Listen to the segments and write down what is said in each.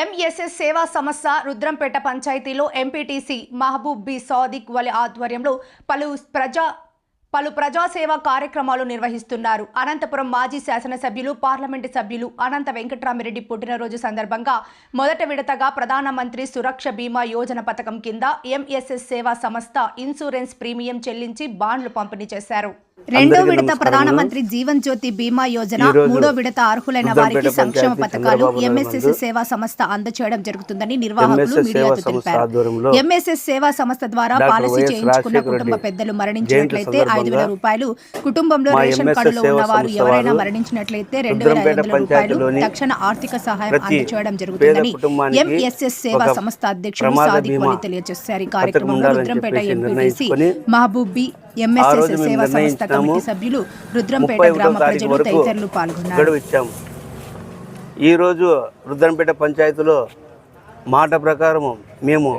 MSS సేవా సంస్థ రుద్రంపేట పంచాయతీలో ఎంపీటీసీ మహబూబ్ బి సాదిక్ వలి ఆధ్వర్యంలో పలు ప్రజా పలు ప్రజాసేవా కార్యక్రమాలు నిర్వహిస్తున్నారు. అనంతపురం మాజీ శాసనసభ్యులు పార్లమెంటు సభ్యులు అనంత వెంకట్రామిరెడ్డి పుట్టినరోజు సందర్భంగా మొదట విడతగా ప్రధానమంత్రి సురక్ష బీమా యోజన పథకం కింద ఎంఎస్ఎస్ సేవా సంస్థ ఇన్సూరెన్స్ ప్రీమియం చెల్లించి బాండ్లు పంపిణీ చేశారు. రెండో విడత. ప్రధానమంత్రి జీవన్ జ్యోతి బీమా యోజన మూడో విడత అర్హులైన వారికి సంక్షేమ పథకాలు ఎంఎస్ఎస్ సేవా సంస్థ అందచేయడం జరుగుతుందని నిర్వాహకులు మీడియాతో తెలిపారు ఎంఎస్ఎస్ సేవా సంస్థ ద్వారా పాలసీ చేయించుకున్న కుటుంబ పెద్దలు మరణించినట్లయితే ఐదు వేల రూపాయలు కుటుంబంలో రేషన్ కార్డులో సేవా ఉన్నవారు సంస్థ ఎవరైనా వారు మరణించినట్లయితే రెండు వేల ఐదు వందల రూపాయలు తక్షణ ఆర్థిక సహాయం అందచేయడం జరుగుతుందని ఎంఎస్ఎస్ సేవా సంస్థ అధ్యక్షుడు సాదిక్ తెలియజేశారు ఈ కార్యక్రమంలో రుద్రంపేట నిర్ణయించుకొని మహబూబ్ బి ఎంఎస్ఎస్ రోజు మేము సేవా సంస్థ నిర్ణయించినాము. కమిటీ సభ్యులు రుద్రంపేట ముప్పై గ్రామ ఒకటో తారీఖు ప్రజలు వరకు తదితరులు పాల్గొన్నారు. గడువు ఇచ్చాము. ఈరోజు రుద్రంపేట పంచాయతీలో మాట ప్రకారం మేము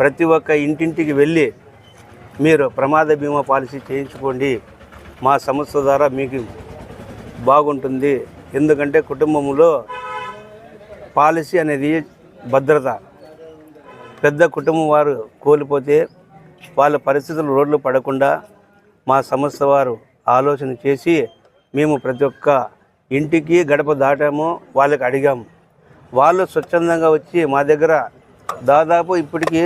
ప్రతి ఒక్క ఇంటింటికి వెళ్ళి మీరు ప్రమాద బీమా పాలసీ చేయించుకోండి. మా సంస్థ ద్వారా మీకు బాగుంటుంది. ఎందుకంటే కుటుంబంలో పాలసీ అనేది భద్రత. పెద్ద కుటుంబం వారు కోల్పోతే వాళ్ళ పరిస్థితులు రోడ్లు పడకుండా మా సంస్థ వారు ఆలోచన చేసి మేము ప్రతి ఒక్క ఇంటికి గడప దాటాము వాళ్ళకి అడిగాము. వాళ్ళు స్వచ్ఛందంగా వచ్చి మా దగ్గర దాదాపు ఇప్పటికీ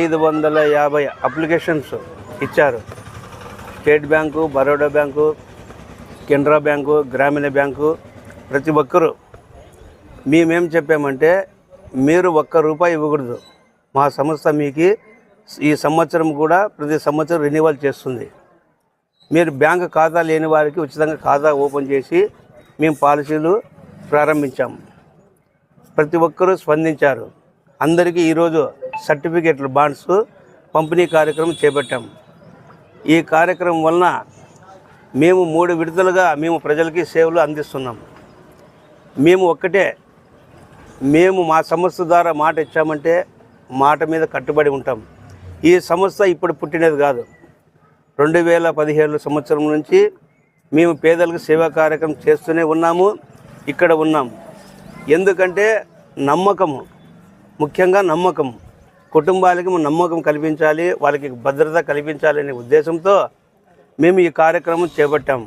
ఐదు వందల యాభై అప్లికేషన్స్ ఇచ్చారు. State bank Baroda bank Canara bank Grameena bank ప్రతి ఒక్కరూ. మేమేం చెప్పామంటే మీరు ఒక్క రూపాయి ఇవ్వకూడదు. మా సంస్థ మీకు ఈ సంవత్సరం కూడా ప్రతి సంవత్సరం రెన్యువల్ చేస్తుంది. మీరు బ్యాంక్ ఖాతా లేని వారికి ఉచితంగా ఖాతా ఓపెన్ చేసి మేము పాలసీలు ప్రారంభించాము ప్రతి ఒక్కరూ స్పందించారు. అందరికీ ఈరోజు సర్టిఫికేట్లు బాండ్స్ పంపిణీ కార్యక్రమం చేపట్టాము ఈ కార్యక్రమం వలన మేము మూడు విడతలుగా మేము ప్రజలకి సేవలు అందిస్తున్నాం. మేము ఒక్కటే మేము మా సంస్థ ద్వారా మాట ఇచ్చామంటే మాట మీద కట్టుబడి ఉంటాం. ఈ సంస్థ ఇప్పుడు పుట్టినది కాదు. రెండు వేల పదిహేడు సంవత్సరం నుంచి మేము పేదలకు సేవా కార్యక్రమం చేస్తూనే ఉన్నాము ఇక్కడ ఉన్నాం ఎందుకంటే నమ్మకము ముఖ్యంగా నమ్మకం కుటుంబాలకి నమ్మకం కల్పించాలి వాళ్ళకి భద్రత కల్పించాలనే ఉద్దేశంతో మేము ఈ కార్యక్రమం చేపట్టాము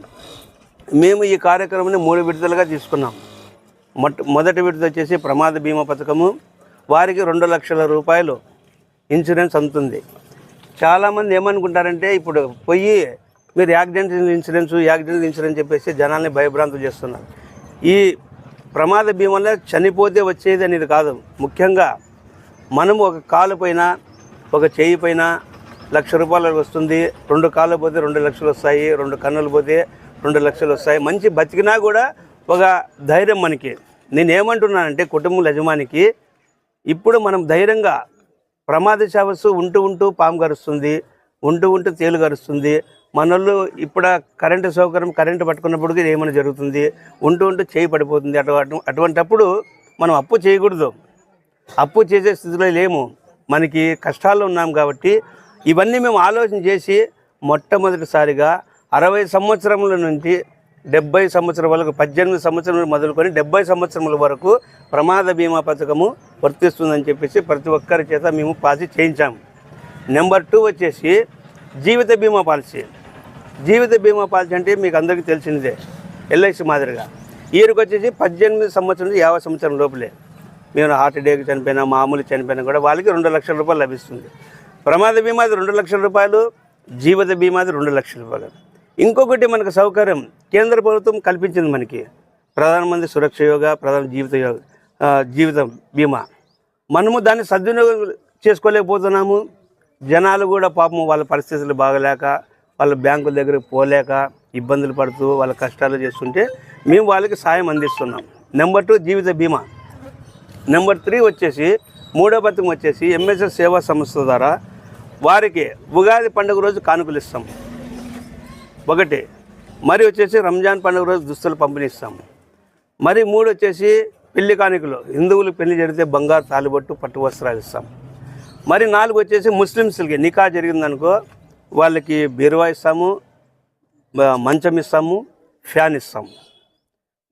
మేము ఈ కార్యక్రమాన్ని మూడు విడతలుగా తీసుకున్నాం. మొట్ట మొదటి విడత వచ్చేసి ప్రమాద బీమా పథకము వారికి రెండు లక్షల రూపాయలు ఇన్సూరెన్స్ అందుతుంది చాలామంది ఏమనుకుంటారంటే ఇప్పుడు పోయి మీరు యాక్సిడెంట్ ఇన్సూరెన్స్ యాక్సిడెంట్ ఇన్సూరెన్స్ చెప్పేసి జనాల్ని భయభ్రాంతులు చేస్తున్నారు. ఈ ప్రమాద బీమాలో చనిపోతే వచ్చేది అనేది కాదు. ముఖ్యంగా మనము ఒక కాలు పైన ఒక చేయి పైన లక్ష రూపాయలు వస్తుంది. రెండు కాళ్ళు పోతే రెండు లక్షలు వస్తాయి. రెండు కన్నులు పోతే రెండు లక్షలు వస్తాయి. మంచి బతికినా కూడా ఒక ధైర్యం మనకి. నేను ఏమంటున్నానంటే కుటుంబం యజమానికి ఇప్పుడు మనం ధైర్యంగా ప్రమాద శావస్సు ఉంటూ ఉంటూ పాము గరుస్తుంది ఉంటూ ఉంటూ తేలు గరుస్తుంది. మనోళ్ళు ఇప్పుడు కరెంటు సౌకర్యం కరెంటు పట్టుకున్నప్పుడు ఏమైనా జరుగుతుంది? ఉంటూ ఉంటూ చేయి పడిపోతుంది. అటు అటు- అటువంటప్పుడు మనం అప్పు చేయకూడదు. అప్పు చేసే స్థితిలో లేము. మనకి కష్టాల్లో ఉన్నాం కాబట్టి ఇవన్నీ మేము ఆలోచన చేసి మొట్టమొదటిసారిగా అరవై సంవత్సరముల నుంచి డెబ్బై సంవత్సరం వరకు పద్దెనిమిది సంవత్సరములు మొదలుకొని డెబ్బై సంవత్సరముల వరకు ప్రమాద బీమా పథకము వర్తిస్తుందని చెప్పేసి ప్రతి ఒక్కరి చేత మేము పాలసీ చేయించాము. నెంబర్ టూ వచ్చేసి జీవిత బీమా పాలసీ. జీవిత బీమా పాలసీ అంటే మీకు అందరికీ తెలిసిందే ఎల్ఐసి మాదిరిగా. ఈయనకి వచ్చేసి పద్దెనిమిది సంవత్సరం నుంచి యాభై సంవత్సరం లోపలే. మేము హార్ట్ అటాక్ చనిపోయినా మామూలు చనిపోయినా కూడా వాళ్ళకి రెండు లక్షల రూపాయలు లభిస్తుంది. ప్రమాద బీమాది రెండు లక్షల రూపాయలు జీవిత బీమాది రెండు లక్షల రూపాయలు. ఇంకొకటి మనకు సౌకర్యం కేంద్ర ప్రభుత్వం కల్పించింది మనకి. ప్రధానమంత్రి సురక్ష యోగ ప్రధాన జీవిత యోగ జీవితం బీమా. మనము దాన్ని సద్వినియోగం చేసుకోలేకపోతున్నాము. జనాలు కూడా పాపం వాళ్ళ పరిస్థితులు బాగలేక వాళ్ళ బ్యాంకుల దగ్గరికి పోలేక ఇబ్బందులు పడుతూ వాళ్ళ కష్టాలు చేస్తుంటే మేము వాళ్ళకి సాయం అందిస్తున్నాం. నెంబర్ టూ జీవిత బీమా. నెంబర్ త్రీ వచ్చేసి మూడో పథకం వచ్చేసి ఎంఎస్ఎస్ సేవా సంస్థ ద్వారా వారికి ఉగాది పండుగ రోజు కానుకలు ఇస్తాం. ఒకటి మరి వచ్చేసి రంజాన్ పండుగ రోజు దుస్తులు పంపిణీ ఇస్తాం. మరి మూడు వచ్చేసి పెళ్ళి కానుకలు. హిందువులు పెళ్ళి జరిగితే బంగారు తాలిబొట్టు పట్టు వస్త్రాలు ఇస్తాం. మరి నాలుగు వచ్చేసి ముస్లిమ్స్కి నికా జరిగిందనుకో వాళ్ళకి బీరువా ఇస్తాము మంచం ఇస్తాము ఫ్యాన్ ఇస్తాము.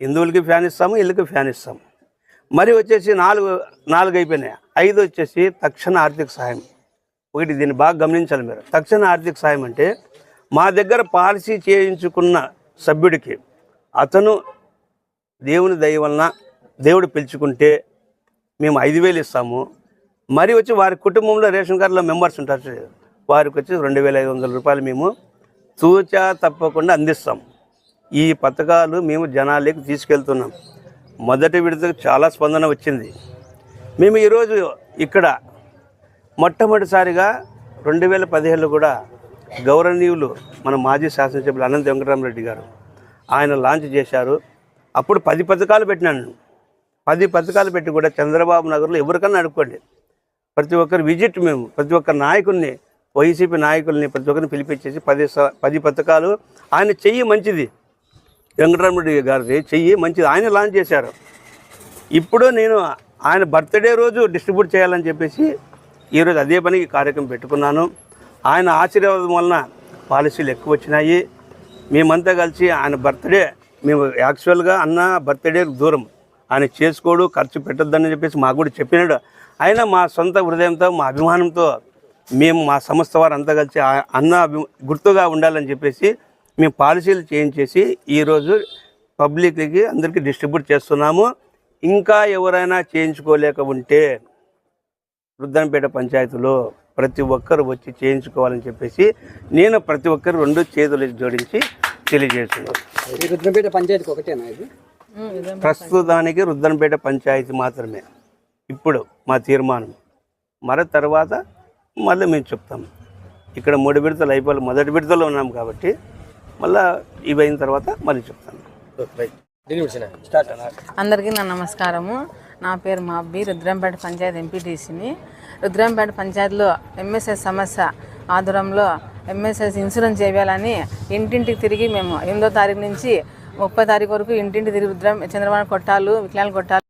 హిందువులకి ఫ్యాన్ ఇస్తాము ఇళ్ళకి ఫ్యాన్ ఇస్తాము. మరి వచ్చేసి నాలుగు నాలుగు అయిపోయినాయి. ఐదు వచ్చేసి తక్షణ ఆర్థిక సహాయం. ఒకటి దీన్ని బాగా గమనించాలి మీరు. తక్షణ ఆర్థిక సాయం అంటే మా దగ్గర పాలసీ చేయించుకున్న సభ్యుడికి అతను దేవుని దయ వలన దేవుడు పిలుచుకుంటే మేము ఐదు వేలు ఇస్తాము. మరి వచ్చి వారి కుటుంబంలో రేషన్ కార్డులో మెంబర్స్ ఉంటారు వారికి వచ్చి రెండు వేల ఐదు వందల రూపాయలు మేము తూచా తప్పకుండా అందిస్తాం. ఈ పథకాలు మేము జనాలకి తీసుకెళ్తున్నాం. మొదటి విడతకు చాలా స్పందన వచ్చింది. మేము ఈరోజు ఇక్కడ మొట్టమొదటిసారిగా రెండు వేల పదిహేడులో కూడా గౌరవనీయులు మన మాజీ శాసనసభ్యులు అనంత వెంకటరామరెడ్డి గారు ఆయన లాంచ్ చేశారు. అప్పుడు పది పథకాలు పెట్టినాను. పది పథకాలు పెట్టి కూడా చంద్రబాబు నగర్లో ఎవరికన్నా అడుక్కోండి. ప్రతి ఒక్కరు విజిట్ మేము ప్రతి ఒక్క నాయకుల్ని వైసీపీ నాయకుల్ని ప్రతి ఒక్కరిని పిలిపించేసి పది స- పది పథకాలు ఆయన చెయ్యి మంచిది. వెంకటరామరెడ్డి గారి చెయ్యి మంచిది. ఆయన లాంచ్ చేశారు. ఇప్పుడు నేను ఆయన బర్త్డే రోజు డిస్ట్రిబ్యూట్ చేయాలని చెప్పేసి ఈరోజు అదే పని కార్యక్రమం పెట్టుకున్నాను. ఆయన ఆశీర్వాదం వలన పాలసీలు ఎక్కువ వచ్చినాయి. మేమంతా కలిసి ఆయన బర్త్డే మేము యాక్చువల్గా అన్న బర్త్డే దూరం. ఆయన చేసుకోడు ఖర్చు పెట్టొద్దని చెప్పేసి మాకు కూడా చెప్పినాడు. అయినా మా సొంత హృదయంతో మా అభిమానంతో మేము మా సంస్థ వారు అంతా కలిసి ఆ- అన్న అభి- గుర్తుగా ఉండాలని చెప్పేసి మేము పాలసీలు చేయించేసి ఈరోజు పబ్లిక్కి అందరికీ డిస్ట్రిబ్యూట్ చేస్తున్నాము. ఇంకా ఎవరైనా చేయించుకోలేక ఉంటే రుద్దనపేట పంచాయతీలో ప్రతి ఒక్కరు వచ్చి చేయించుకోవాలని చెప్పేసి నేను ప్రతి ఒక్కరు రెండు చేతులు జోడించి తెలియజేస్తున్నాను. రుద్రంపేట పంచాయతీకి ఒకటేనా ఇది? ప్రస్తుతానికి రుద్దనపేట పంచాయతీ మాత్రమే. ఇప్పుడు మా తీర్మానం. మరి తర్వాత మళ్ళీ మేము చెప్తాం. ఇక్కడ మూడు విడతలు అయిపోయి మొదటి విడతలో ఉన్నాం కాబట్టి మళ్ళీ ఇవి అయిన తర్వాత మళ్ళీ చెప్తాను స్టార్ట్ అందరికీ నా నమస్కారము. నా పేరు మా అబ్బి రుద్రంపేట పంచాయతీ ఎంపీటీసీని. రుద్రంపేట పంచాయతీలో ఎంఎస్ఎస్ సమస్య ఆధ్వర్యంలో ఎంఎస్ఎస్ ఇన్సూరెన్స్ చేయాలని ఇంటింటికి తిరిగి మేము ఎనిమిదో తారీఖు నుంచి ముప్పై తారీఖు వరకు ఇంటింటి తిరుగుద్దాం చంద్రబాబు కొట్టాలు వికలాంగ కొట్టాలు.